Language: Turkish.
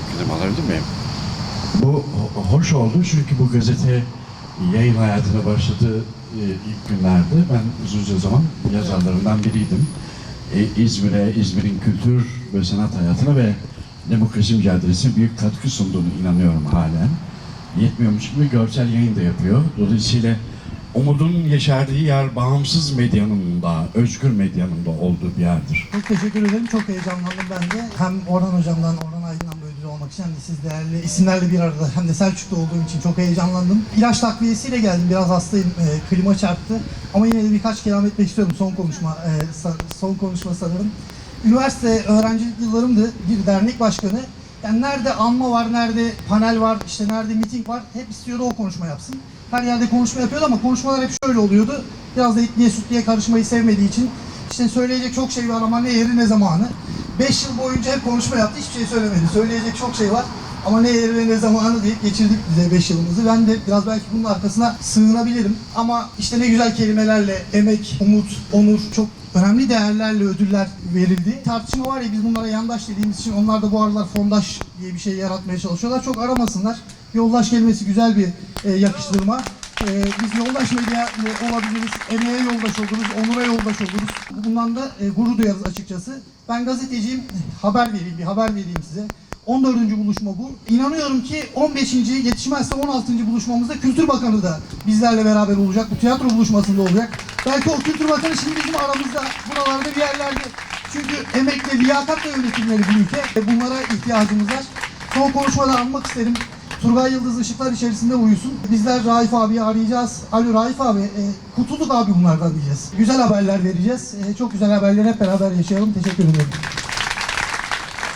öğrenebilir miyim? Bu ho- hoş oldu çünkü bu gazete yayın hayatına başladığı e, ilk günlerde ben uzunca zaman yazarlarından biriydim. E, İzmir'e, İzmir'in kültür ve sanat hayatına ve demokrasi mücadelesine büyük katkı sunduğunu inanıyorum halen. Yetmiyormuş gibi görsel yayın da yapıyor. Dolayısıyla umudun yeşerdiği yer bağımsız medyanın da, özgür medyanın da olduğu bir yerdir. Çok teşekkür ederim. Çok heyecanlandım ben de. Hem Orhan Hocam'dan, Orhan Hem de siz değerli isimlerle bir arada hem de Selçuk'ta olduğum için çok heyecanlandım. İlaç takviyesiyle geldim. Biraz hastayım. E, klima çarptı. Ama yine de birkaç kelam etmek istiyorum. Son konuşma, e, son konuşma sanırım. Üniversite öğrencilik yıllarımdı. Bir dernek başkanı. Yani nerede anma var, nerede panel var, işte nerede miting var hep istiyordu o konuşma yapsın. Her yerde konuşma yapıyordu ama konuşmalar hep şöyle oluyordu. Biraz da etliye sütliye karışmayı sevmediği için işte söyleyecek çok şey var ama ne yeri ne zamanı. 5 yıl boyunca hep konuşma yaptı, hiçbir şey söylemedi. Söyleyecek çok şey var ama ne yeri ne zamanı deyip geçirdik bize 5 yılımızı. Ben de biraz belki bunun arkasına sığınabilirim. Ama işte ne güzel kelimelerle emek, umut, onur çok önemli değerlerle ödüller verildi. Tartışma var ya biz bunlara yandaş dediğimiz için onlar da bu aralar fondaş diye bir şey yaratmaya çalışıyorlar. Çok aramasınlar. Yoldaş kelimesi güzel bir e, yakıştırma. E, biz yoldaş medya olabiliriz, emeğe yoldaş oluruz, onura yoldaş oluruz. Bundan da e, gurur duyarız açıkçası. Ben gazeteciyim, haber vereyim, bir haber vereyim size. 14. buluşma bu. İnanıyorum ki 15. yetişmezse 16. buluşmamızda Kültür Bakanı da bizlerle beraber olacak. Bu tiyatro buluşmasında olacak. Belki o Kültür Bakanı şimdi bizim aramızda, buralarda bir yerlerde. Çünkü emekle, liyakatla yönetimleri bu ülke. E, Bunlara ihtiyacımız var. Son konuşmada almak isterim. Turgay Yıldız ışıklar içerisinde uyusun. Bizler Raif abiyi arayacağız. Alo Raif abi, e, kurtulduk abi bunlardan diyeceğiz. Güzel haberler vereceğiz. E, çok güzel haberleri hep beraber yaşayalım. Teşekkür ederim.